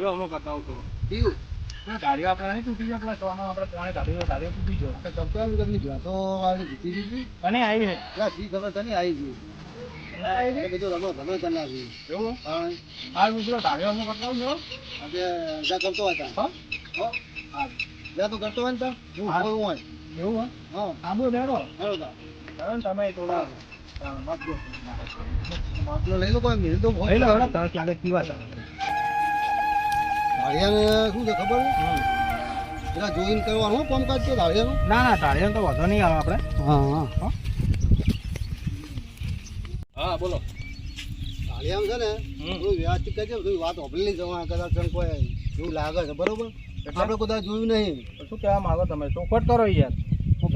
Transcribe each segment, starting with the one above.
ગાડીઓ અમે કરતા હોતો કેવું ગાડીઓ આપણે નહીં તૂટી જાય ચોમાં આપણે ત્રણે ગાડીઓ ગાડીઓ તૂટી જાય આપણે ચમકાવી કરી જો તો આવી જીતી જીતી અને આવી છે? પેલા જી ખબર તને આવી ગઈ એટલે એવું? તો. તા એવું તા. લઈ લો કોઈ મિલ તો. લાગે પીવા તમે શું છે ખબર પેલા જોઈન કરવાનું હો કામકાજ છે ધારિયાનું? ના ના તારે તો વાંધો નહીં આવે આપણે. હા હા. હા. બોલો. ધારિયામાં છે ને. થોડું વ્યવસ્થિત કરજો થોડી વાત ઓપલી જવા કદાચ કોઈ એવું લાગે છે બરોબર? આપણે કદાચ જોયું નહીં. શું કહેવા માંગો તમે? ચોખવટ કરો યાર.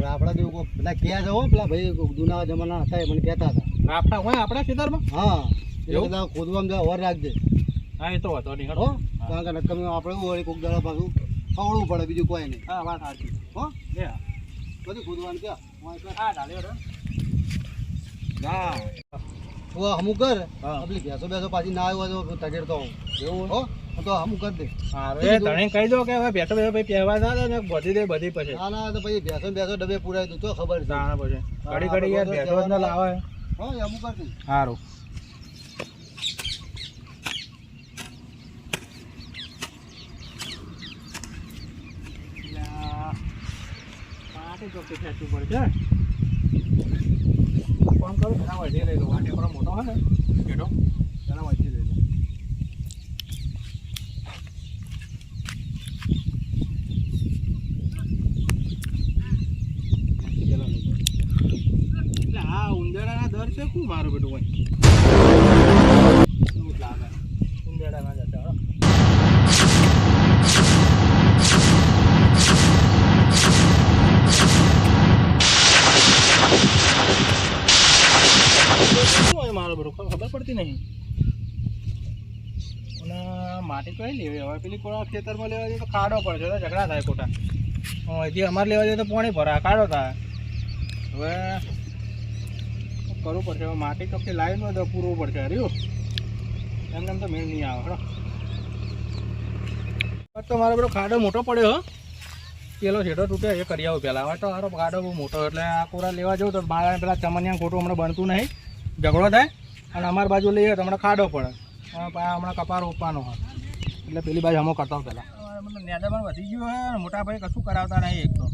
આપણા જેવું કોઈ પેલા ક્યાં જવો પેલા ભાઈ જૂના જમાના હતા એ મને કહેતા હતા. આપણા હોય આપણા ખેતરમાં? હા. એવું? ખોદવામાં જરા વર રાખજે. હા એ તો વધો નહીં હો. કારણ કે નક્કમ આપણે એવું કોક દાડા પાછું ખવડવું પડે બીજું કોઈ નહીં. હા વાત સાચી. હો? લે બધી ખોદવાનું કે. હા ઢાલ્યો હા. તો હમું કર. આપણી ભેંસો બેસો પાછી ના આવ્યો તો તગેડતો તો એવું? હો? તો હમું કર દે એ તણે કહી દો કે હવે ભેંસો બેસો ભાઈ પહેવા ના દે ને બધી દે બધી પછી. ના ના તો પછી ભેંસો બેસો ભેંસો ડબે પુરાય તું તો ખબર છે. તાણે પછી. ઘડી ઘડી યાર ભેંસો જ ન લાવે. હો હમું કર દે સારું. માટી ચોખ્ખી ખેંચવું પડશે ફોન કરું ઘણા વધી લઈ લો વાટે પર મોટો હોય ને બેઠો તેના વધી લઈ લો એટલે આ ઉંદેડાના દર છે શું મારું બેટું હોય? શું હોય ખબર પડતી નહીં. અને માટી કઈ લેવી, હવે પેલી કોઈ ખેતરમાં લેવા જઈએ તો ખાડો પડશે, તો ઝઘડા થાય ખોટા. હજી અમારે લેવા જઈએ તો પાણી ભરા કાઢો થાય. હવે કરવું પડશે, હવે માટી ચોખ્ખી લાવીને તો પૂરવું પડશે, હર્યું? એમને એમ તો મેળ નહીં આવે હળો તો મારો બધો ખાડો મોટો પડ્યો, હો. પેલો છેટો તૂટે એ કરી આવું પહેલાં હવે તો મારો ખાડો બહુ મોટો, એટલે આ કોરા લેવા જવું તો મારા પેલા ચમનિયા ખોટું હમણાં બનતું નહીં. ઝઘડો થાય. અને અમારી બાજુ લઈએ તો હમણાં ખાડો પડે. હમણાં કપાર રોપવાનો હોય. એટલે પેલી બાજુ હમો કરતા પહેલાં. નેદા પણ વધી ગયું હોય ને મોટા ભાઈ કશું કરાવતા નહીં એક તો.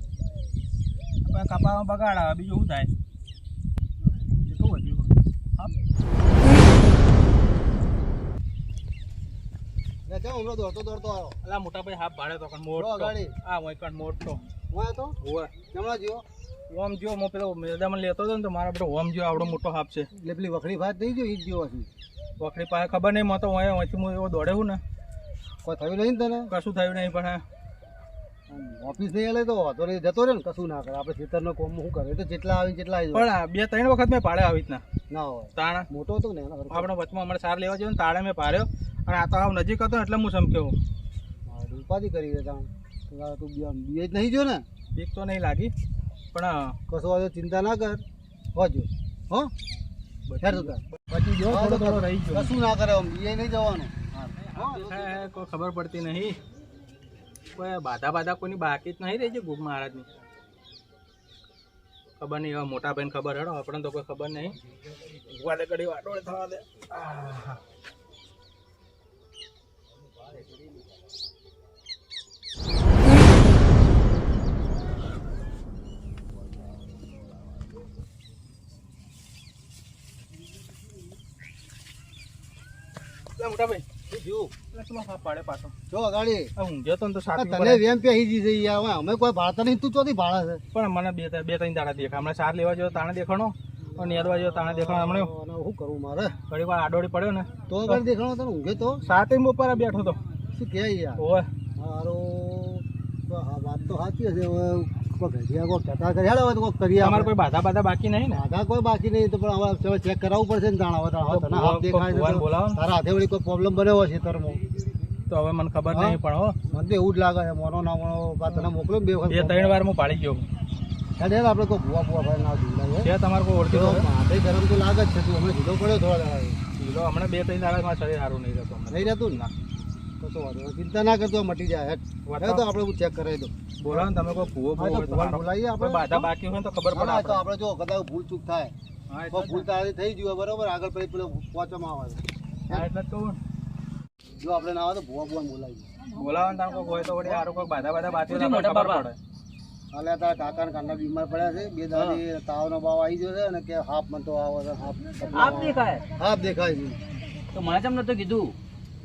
આપણે કપામાં આવે, બીજું શું થાય? કેટલું વધ્યું હા? લે ચાલ હમણાં દોડતો દોડતો આવ્યો. એટલે મોટા ભાઈ હાફ ભાડે તો પણ મોટો. ગાડી. હા હું પણ મોટો. હું તો? હોય કેમણા જીવો ઓમ જો હું પેલો મેદામાં લેતો હતો ને તો મારા બધો ઓમ જો આવડો મોટો હાફ છે. એટલે પેલી વખડી ભાત થઈ ગયો એ જ જેવો છે વખરી પાસે ખબર નહીં મતો હું અહીંથી હું એવો દોડે હું ને. કોઈ થયું નહીં તને? કશું થયું નહીં પણ હા. ઓફિસ નહીં આલે તો વાંધો નહીં જતો રહે ને કશું ના કરે. આપણે ખેતરનો કોમ શું કરે? તો જેટલા આવી જેટલા આવી પણ બે ત્રણ વખત મેં પાડે આવી રીતના. ના હોય. તાણા? મોટો હતો ને. વચમાં હમણાં સાર લેવા જોઈએ ને તાળે મેં પાડ્યો. અને આ તો આવ નજીક હતો એટલે હું સમક્યો ઉપાધિ કરી દે તાણ. તું બીએ જ નહીં જો ને. બીક તો નહીં લાગી. પણ કશો વાંધો ચિંતા ના કર. હોજો હો. બચી ગયો. કશું ના કરે બીએ નહીં જવાનું. ખબર પડતી નહીં. કોઈ બાધા બાધા કોઈની બાકી જ નહીં રહી છે ગુગ મહારાજની. ખબર નહીં હવે મોટા ભાઈને ખબર હેડો, આપણને તો કોઈ ખબર નહીં. વાડે ઘડી વાટોળે થવા દે. મોટા ભાઈ. જો જી પણ મને બે બે ત્રણ દાડા દેખા. હમણાં સાર લેવા ગયો તાણે દેખાણો અને નેદવા ગયો તાણે દેખાણો હમણાં શું કરવું મારે? ઘણી વાર આડોડી પડ્યો ને. તો અગાડી દેખાણો તને ઊંઘે તો? સાતે ઉપર બેઠો તો. શું કે યાર? ઓય. હારું. વાત તો સાચી હશે કોઈ ઘડિયા કોઈ કહેતા કરે. હેડો તો કોઈક કરીએ તમારે કોઈ બાધા બાધા બાકી નહીં ને? આધા કોઈ બાકી નહીં તો પણ હવે ચેક કરાવવું પડશે ને તાણ હવે તને હાથ દેખાય છે ભગવાન તો બોલાવો તારા હાથે વળી કોઈ પ્રોબ્લેમ બન્યો હશે ખેતરમાં. તો હવે મને ખબર નહીં પણ હો. મને તો એવું જ લાગે છે મોનો ના મોનો તને મોકલ્યો બે વખત ત્રણ વાર હું પાડી ગયો. આપડે હેડ આપણે કોઈ ભૂવા ભૂવા ભાઈ ના જોડાય છે? તમારે કોઈ ઓળખી તો? માથે ગરમ તો લાગે જ છે તું હમણાં સીધો પડ્યો થોડા દાડા. હમણાં બે ત્રણ દાડામાં શરીર સારું નહીં રહેતું. નહીં રહેતું ને ના? કશો વાંધો ચિંતા ના કરતો મટી જાય વાત તો આપણે ચેક કરાવી દો. બોલો ને તમે કોઈ ભૂવો તો તો. બોલાવીએ આપણે. બાધા બાકી હોય તો ખબર પડે ના, તો આપણે. જો કદાચ ભૂલ ચૂક થાય. તો ભૂલ તારી થઈ ગયું હોય બરોબર? આગળ પછી પેલો પહોંચવામાં આવે. ને. એટલે તો. જો આપણે ના આવે તો ભૂવા ભૂવા બોલાવીએ બોલાવો ને તમે કોઈ હોય તો વળી આરો કોઈ બાધા બાધા બાકી હોય તો મોટા ખબર પડે. અલે તારા કાકા ને કાંડા બીમાર પડ્યા છે. બે દાદી તાવનો ભાવ આવી ગયો છે અને કે હાફ મનતો આવો છે હાફ આપ દેખાય. હાફ દેખાય છે. તો મને કેમ નતું કીધું?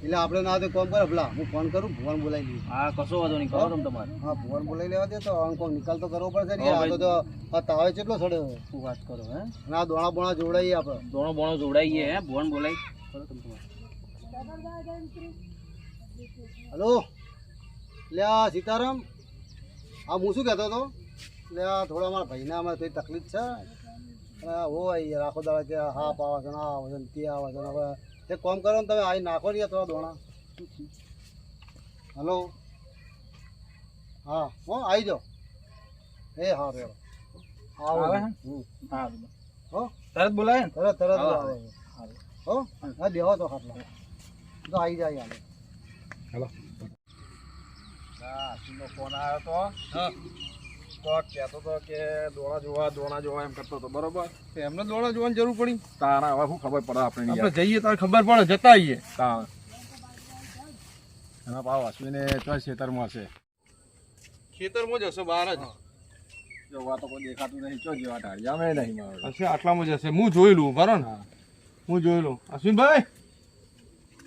એટલે આપણે ના તો કોમ કરે? ભલા હું ફોન કરું ભુવન બોલાવી લઈએ. હા કશો વાંધો નહીં કરો તમે તમારે. હા ભુવન બોલાવી લેવા દે તો આમ કોઈ નિકાલ તો કરવો પડશે ને આ તો આ તાવે કેટલો સડ્યો. શું વાત કરો હે? ના દોણા બોણા જોડાઈએ આપણે. દોણો બોણો જોડાઈએ હે? ભુવન બોલાવી કરો તમે તમારે. હલો? લે આ સીતારામ? હા હું શું કહેતો હતો? એટલે આ થોડા અમારા ભાઈને અમારે થોડી તકલીફ છે? અને હોય રાખો દાડા કે હા પાવા જણા આવે છે તે આવે છે હવે એક કામ કરો ને તમે આવી નાખો ને થોડા દોણા. હલો? હા હો આવી જાઓ. એ હા રે આવો. આવે? હમ. હા, હો? તરત બોલાય ને? તરત તરત આવો. હો? હા દેવો તો ખાટલા તો આવી જાય યાર હા આશીનો ફોન આવ્યો તો. તો કહેતો તો કે દોણા જોવા દોણા જોવા એમ કરતો હતો બરોબર. એમને દોડા જોવાની જરૂર પડી. તારા હવે શું ખબર પડે આપણે આપણે જઈએ તો ખબર પડે જતા આવીએ. તાણ એના પાવ અશ્વિને ચોય ખેતરમાં હશે ખેતરમાં જ હશે બહાર જ. જોવા તો કોઈ દેખાતું નહીં ચો જેવા ઢાળિયા અમે નહીં મારો. હશે આટલામાં જ હશે. હું જોયેલું બરો ને હું જોયેલું. અશ્વિનભાઈ!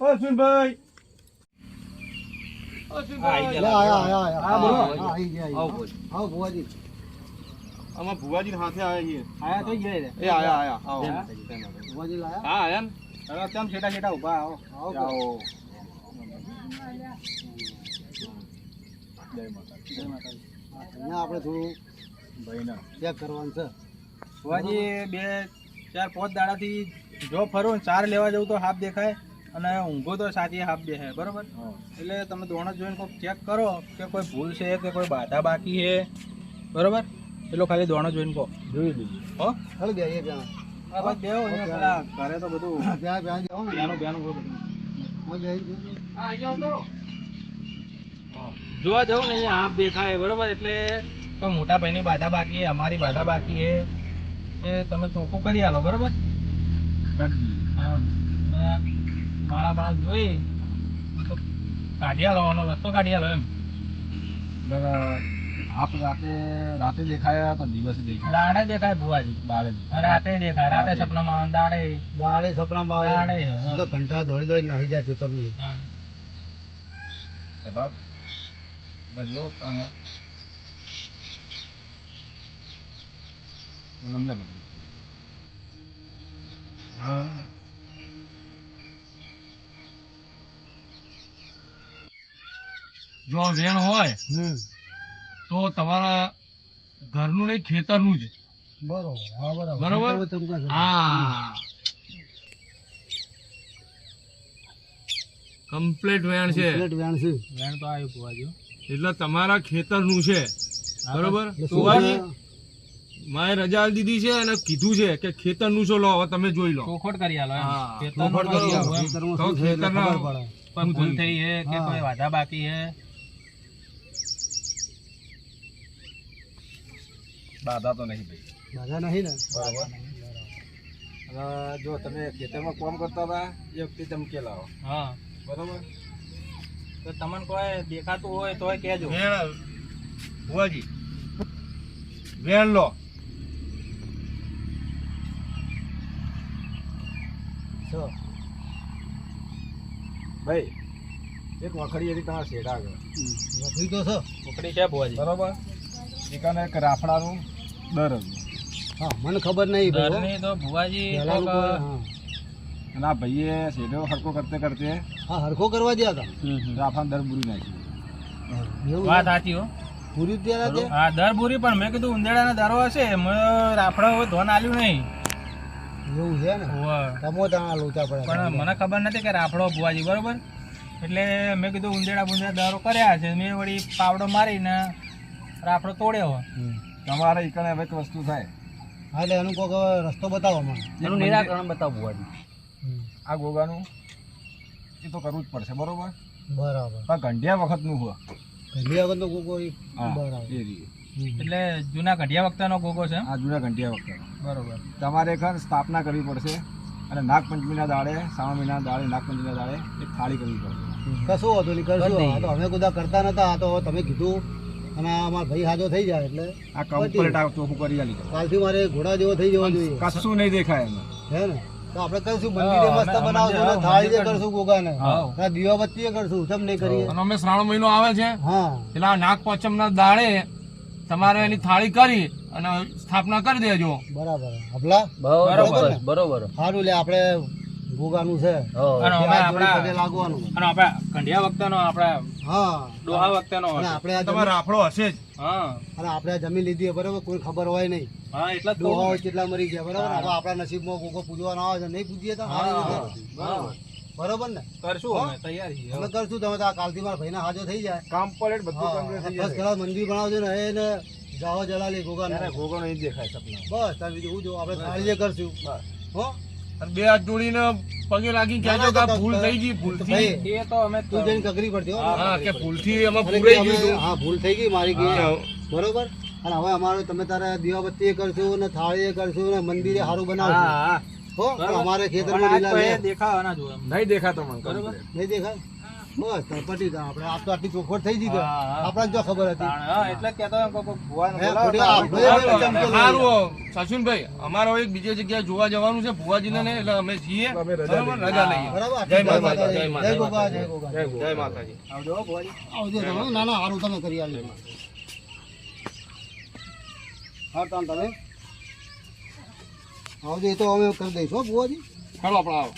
અશ્વિનભાઈ અશ્વિનભાઈ લે, આયા આયા આયા હા, બોલો. હા, આવી ગયા આવો આવી બોલ ગયા. આવો ભુવાજી. હાથે આવ્યા છીએ. એ આયા આયા. આવો. ભુવાજી લાયા? હા આયા ને. હવે કેમ છેટા છેટા ઊભા આવો. આવો જય માતાજી. અહીંયા આપણે થોડું ભાઈના. ચેક કરવાનું છે. ભુવાજી બે ચાર પાંચ દાડાથી જો ફરું ચાર લેવા જવું તો હાફ દેખાય. અને ઊંઘો તો સાચી હાફ દેખાય બરોબર? એટલે તમે દોણ જોઈને કોઈ ચેક કરો કે કોઈ ભૂલ છે કે કોઈ બાધા બાકી છે બરોબર? એટલો ખાલી દોણો જોઈને કહો. જોઈ લીધું. હો? ચાલો ગયા અહીંયા પેલા ઘરે તો બધું ત્યાં ત્યાં જાઓ ને. બ્યાનું બ્યાનું બધું હું બેહી જાઉં. જોવા જવું ને અહીંયા હાફ દેખાય બરોબર? એટલે કોઈ મોટા ભાઈની બાધા બાકી છે અમારી બાધા બાકી હે એ તમે ચોખ્ખું કરી આલો બરોબર? મારા જોઈ તો કાઢી આલો રસ્તો કાઢી આલો એમ. આપ રાતે રાતે દેખાયા તો દિવસે દેખાયા. દાડે દેખાય ભુવાજી. બારે રાતે દેખાય રાતે સપનામાં દાડે. દાડે સપનામાં આવે. દાડે તો ઘંટા દોડી દોડી નાહી જાય છે તમે. હા. બદલો. અને જો આ વેણ હોય તો તમારા ઘરનું નહીં ખેતરનું જ. બરોબર. હા બરાબર. હા. કમ્પ્લીટ વેણ છે. વેણ છે. વેણ તો આવ્યું ભુવાજી એટલે તમારા ખેતરનું છે. બરોબર? માએ રજા દીધી છે અને કીધું છે કે ખેતરનું છો લો હવે તમે જોઈ લો. ચોખવટ કરી આલો ખેતર ખેતર ભૂલ થઈ છે કે કોઈ વાધા બાકી છે? બાધા તો નહીં ભાઈ. બાધા નહીં ને? હવે જો તમે ખેતરમાં કામ કરતા હતા એ વખતે ચમકે લાવો હા? બરાબર? તો તમને કોઈ દેખાતું હોય તોય કહેજો. ભુવાજી વેણ લો. ભાઈ એક વખડી હતી તમારા શેડા આગળ. વખડી તો છે. વખડી છે ભુવાજી. બરાબર. એક રાફડાનું દર હતું હા મને ખબર નહીં હો. તો ભુવાજી આ ભાઈએ શેડો હરકો કરતે કરતે હા હરકો કરવા ગયા હતા. રાફાન દર બુરી નાખ્યું એવું વાત સાચી હો. પૂરી ત્યાં છે હા દર બોરી પણ મેં કીધું ઉંદેડાના દરો હશે મેં રાફડા હવે ધોન આલ્યું નહીં. એવું છે ને? તમો ત્યાં લોચા પડ્યા પણ મને ખબર નથી કે રાફડો ભુવાજી બરોબર? એટલે મેં કીધું ઉંદેડા બુંદેડા દરો કર્યા છે મેં વળી પાવડો મારીને રાફડો તોડ્યો. તમારે ઈકણે હવે વસ્તુ થાય. હા એટલે એનું કોઈક રસ્તો બતાવો મને. એનું નિરાકરણ બતાવો ભુવાજી આ ગોગાનું એ તો કરવું જ પડશે બરોબર? બરાબર. આ ગંઢિયા વખતનું હોય. ગંઢિયા કોઈ કોઈ બરાબર. એટલે જૂના ગંઢિયા વખતનો ગોગો છે આ જૂના ગંઢિયા વખત બરોબર. તમારે ખર સ્થાપના કરવી પડશે અને નાગપંચમીના દાડે શ્રાવણ મહિના દાડે નાગપંચમીના દાડે એક થાળી કરવી પડશે. કશું હતું નહીં કશું તો અમે બધા કરતા નતા તો તમે કીધું અને આ અમારા ભાઈ હાજો થઈ જાય એટલે આ કમ્પ્લીટ આવતો હું કરી આલી કાલથી મારે ઘોડા જેવો થઈ જવો જોઈએ. કશું નહીં દેખાય એમ. હે ને? તો આપણે કરશું મંદિરે મસ્ત બનાવશું ને થાળી જે કરશું ગોગાને. હા. દીવા બત્તીએ કરશું કેમ નહીં કરીએ? અને અમે શ્રાવણ મહિનો આવે છે. હા. આ નાગ પાંચમના દાડે તમારે એની થાળી કરી અને સ્થાપના કરી દેજો. બરાબર. હબલા? બરોબર. બરોબર સારું લે આપણે ગોગાનું છે. લાગવાનું અને આપણે ઘડિયા વખતનો આપણે હા. ડોહા વખતનો આપણે આ જમીન- રાફડો હશે જ. હા. અને આપણે જમીન લીધી બરાબર? કોઈ ખબર હોય નહીં. હા એટલે ડોહા હોય કેટલા મરી ગયા બરાબર? હવે આપણા નસીબમાં ગોગો પૂજવાનો આવે છે નહીં પૂજીએ તો બરાબર. બરાબર ને? કરશું અમે તૈયાર અમે કરશું તમે આ કાલથી મારા ભાઈના હાજો થઈ જાય. કમ્પ્લીટ બધું થઈ મંદિર બનાવજો ને એને જાઓ જલાલી ગોગા નહીં દેખાય સપના બસ તાર બીજું હું જો આપણે થાળીએ કરશું. હો? અને બે હાથ જોડીને પગે લાગી કહેજો કે ભૂલ થઈ ગઈ ભૂલથી. ભાઈ એ તો અમે તું જઈને કકરી પડતી હા. કે ભૂલથી એમાં અને પૂરાઈ ગયું હા ભૂલ થઈ ગઈ મારી ગઈ બરોબર? અને હવે અમારે તમે તારે દીવાબત્તી કરશો ને થાળી કરશો ને મંદિરે સારું બનાવશું. હા અમારે ખેતરમાં નહીં દેખાતો મને બરોબર. નહીં દેખાય? બસ પટી જાય આપણે તો આટલી ચોખવટ થઈ ગઈ. આપણને જો ખબર હતી. એટલે. સારું સચિનભાઈ અમારો એક બીજી જગ્યાએ જોવા જવાનું છે ભુવાજીને ને એટલે અમે જઈએ રજા લઈએ. જય માતાજી, જય માતાજી. જય માતાજી. આવજો ભુવાજી. આવજો ના ના સારું તમે કરી આલ્યો. હા તમે? આવજો એ તો અમે કરી દઈશું હો બુવાજી ચાલો આપણે આવો.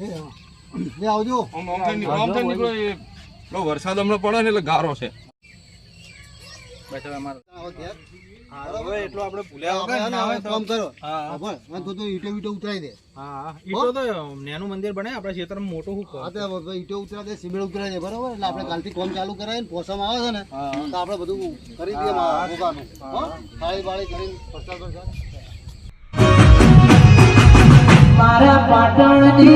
એ હા. આવજો. આમ આમ થઈ નીકળો, આમ થઈ નીકળો એ પેલો વરસાદ હમણાં પડે ને એટલે ગારો છે. બસ હવે અમારે આવો ઘેર. હા, હવે એટલો આપણે ભૂલ્યા વગર ને હવે કામ કરો. હા, હા. તો તો ઈટો ઈટો ઉતરાઈ દે. હા, હા. તો તો મંદિર બને આપણા ક્ષેત્રમાં મોટું શું હા તો હવે ઈટો ઉતરા દે સિમેન્ટ ઉતરાઈ દે બરોબર? એટલે આપણે કાલથી કોમ ચાલુ કરાવીને પોસામાં આવે છે ને તો આપણે બધું કરી દઈએ મારા ભોગાનું. થાળી બાળી કરીને પ્રસાદ પ્રસાદ મારા પાટણની